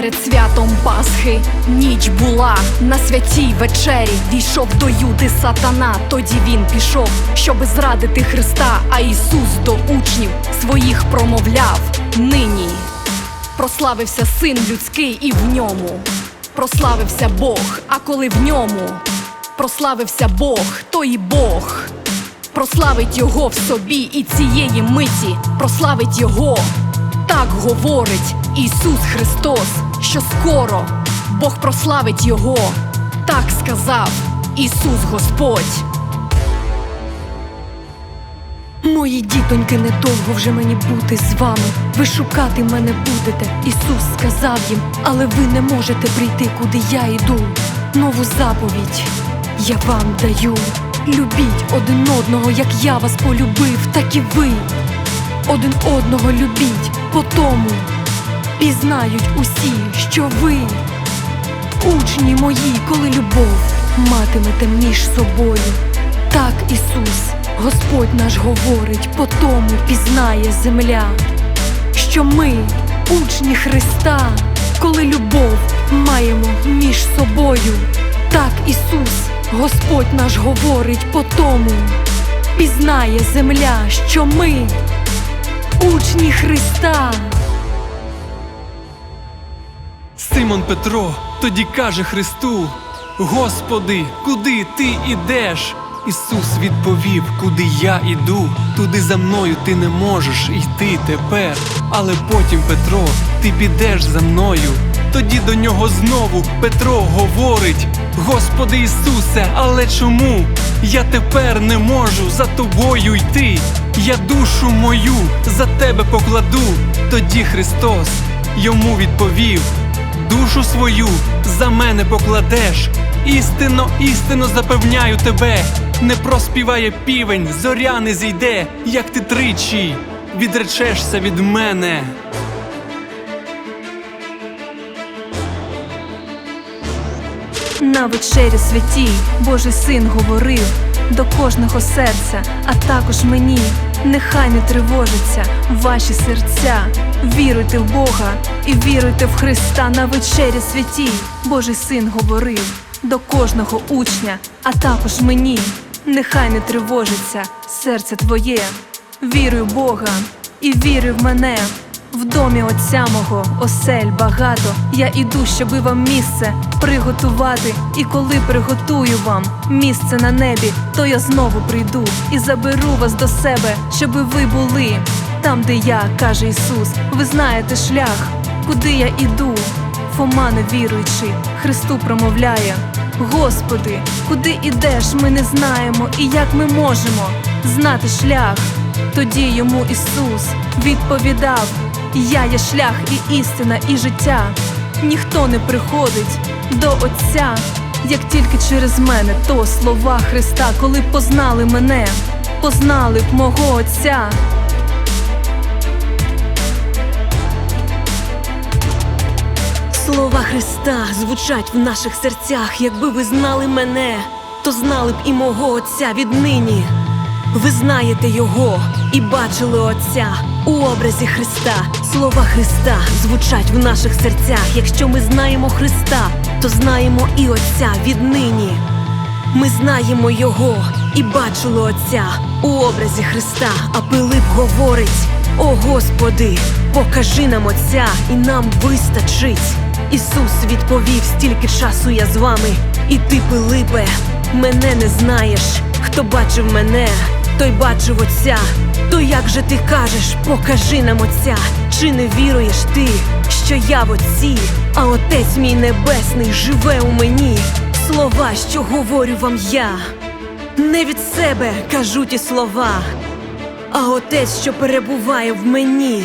Перед святом Пасхи ніч була на святій вечері. Війшов до Юди сатана. Тоді він пішов, щоби зрадити Христа. А Ісус до учнів своїх промовляв нині. Прославився син людський і в ньому. Прославився Бог, а коли в ньому прославився Бог, то і Бог. Прославить його в собі і цієї миті прославить його. Так говорить Ісус Христос, що скоро Бог прославить Його. Так сказав Ісус Господь. Мої дітоньки, недовго вже мені бути з вами. Ви шукати мене будете. Ісус сказав їм, але ви не можете прийти, куди я йду. Нову заповідь я вам даю. Любіть один одного, як я вас полюбив, так і ви. Один одного любіть, по тому пізнають усі, що ви учні мої, коли любов матимете між собою. Так Ісус, Господь наш говорить, по тому пізнає земля, що ми учні Христа, коли любов маємо між собою. Так Ісус, Господь наш говорить, по тому пізнає земля, що ми учні Христа. Симон Петро тоді каже Христу: Господи, куди ти ідеш? Ісус відповів, куди я іду, туди за мною ти не можеш йти тепер. Але потім, Петро, ти підеш за мною. Тоді до нього знову Петро говорить: Господи Ісусе, але чому? Я тепер не можу за тобою йти. Я душу мою за тебе покладу. Тоді Христос йому відповів душу свою за мене покладеш. Істинно, істинно запевняю тебе, не проспіває півень, зоря не зійде, як ти тричі відречешся від мене. На вечері святій Божий син говорив до кожного серця, а також мені. Нехай не тривожаться ваші серця. Віруйте в Бога і віруйте в Христа на вечері святій. Божий син говорив до кожного учня, а також мені. Нехай не тривожиться серце твоє. Віруй в Бога і віруй в мене. В домі отця мого осель багато. Я іду, щоби вам місце приготувати. І коли приготую вам місце на небі, то я знову прийду і заберу вас до себе, щоби ви були там, де я, каже Ісус. Ви знаєте шлях, куди я іду. Фома невіруючий, Христу промовляє: Господи, куди ідеш, ми не знаємо, і як ми можемо знати шлях. Тоді йому Ісус відповідав: Я є шлях і істина, і життя. Ніхто не приходить до Отця, як тільки через мене, то слова Христа, коли б познали мене, познали б мого Отця. Слова Христа звучать в наших серцях. Якби ви знали мене, то знали б і мого Отця віднині. Ви знаєте Його і бачили Отця у образі Христа. Слова Христа звучать в наших серцях. Якщо ми знаємо Христа, то знаємо і Отця віднині. Ми знаємо Його і бачили Отця у образі Христа. А Пилип говорить: О Господи, покажи нам Отця, і нам вистачить. Ісус відповів, стільки часу я з вами, і ти, Пилипе, мене не знаєш. Хто бачив мене, той бачив Отця. То як же ти кажеш, покажи нам Отця, чи не віруєш ти, що я в Отці, а Отець мій небесний живе у мені. Слова, що говорю вам я, не від себе кажу ті слова, а Отець, що перебуває в мені.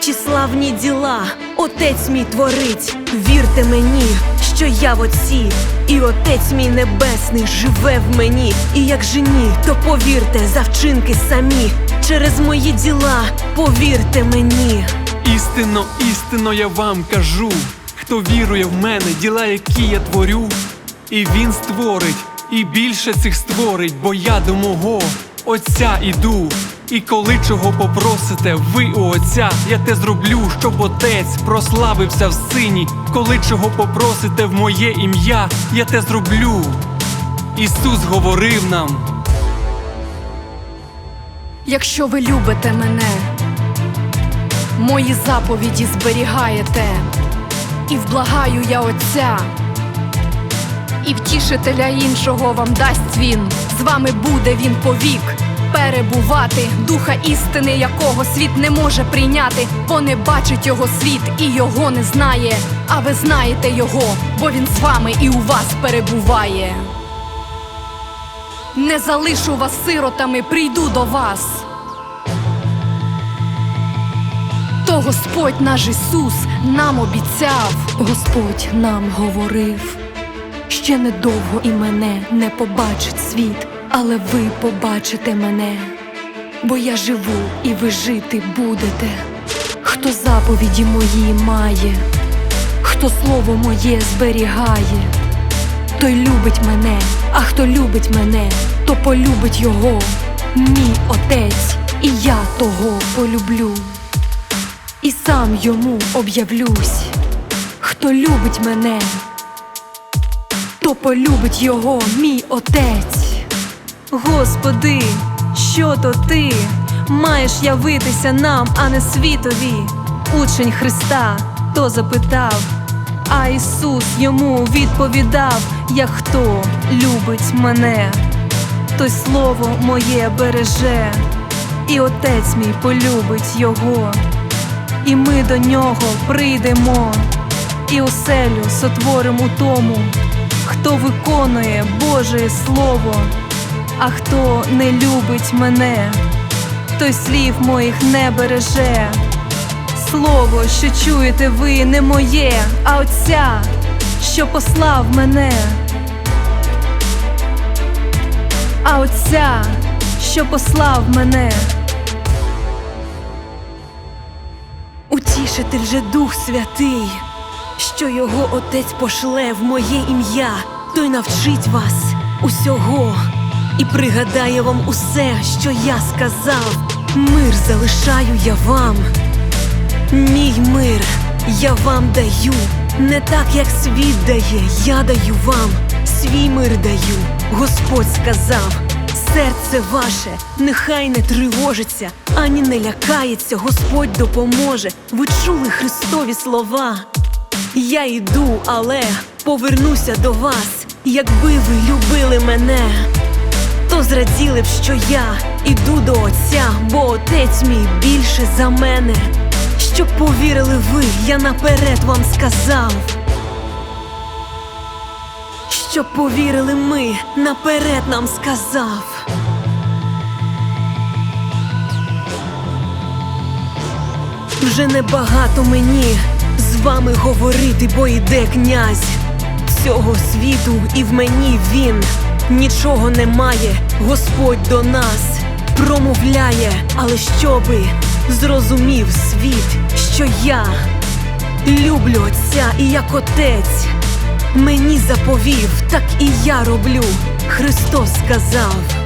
Чи славні діла Отець мій творить, вірте мені, що я в Отці, і Отець мій небесний живе в мені. І як же то повірте за вчинки самі. Через мої діла повірте мені. Істинно, істинно я вам кажу, хто вірує в мене, діла, які я творю, і він створить, і більше цих створить, бо я до мого Отця іду. І коли чого попросите ви у Отця, я те зроблю, щоб Отець прославився в сині. Коли чого попросите в моє ім'я, я те зроблю. Ісус говорив нам. Якщо ви любите мене, мої заповіді зберігаєте, і вблагаю я Отця, і втішителя іншого вам дасть він, з вами буде він повік. Перебувати духа істини, якого світ не може прийняти, бо не бачить його світ і його не знає. А ви знаєте його, бо він з вами і у вас перебуває. Не залишу вас сиротами, прийду до вас. То Господь наш Ісус нам обіцяв. Господь нам говорив, ще недовго і мене не побачить світ, але ви побачите мене, бо я живу і ви жити будете. Хто заповіді мої має, хто слово моє зберігає, той любить мене, а хто любить мене, то полюбить його, мій отець, і я того полюблю і сам йому об'явлюсь. Хто любить мене, то полюбить його мій отець. Господи, що то ти? Маєш явитися нам, а не світові? Учень Христа то запитав, а Ісус йому відповідав, як хто любить мене, той слово моє береже, і отець мій полюбить його. І ми до нього прийдемо, і оселю сотворимо тому, хто виконує Боже Слово, а хто не любить мене, той слів моїх не береже. Слово, що чуєте ви, не моє, а Отця, що послав мене. А Отця, що послав мене. Утішитель же Дух Святий, що його Отець пошле в моє ім'я, той навчить вас усього і пригадає вам усе, що я сказав. Мир залишаю я вам, мій мир я вам даю, не так, як світ дає, я даю вам, свій мир даю, Господь сказав. Серце ваше нехай не тривожиться, ані не лякається, Господь допоможе. Ви чули Христові слова. Я йду, але повернуся до вас. Якби ви любили мене, зраділи б, що я іду до Отця, бо Отець мій більше за мене. Щоб повірили ви, я наперед вам сказав. Щоб повірили ми, наперед нам сказав. Вже небагато мені з вами говорити, бо йде князь всього світу, і в мені він нічого немає, Господь до нас промовляє, але щоби зрозумів світ, що я люблю Отця і як отець. Мені заповів, так і я роблю. Христос сказав.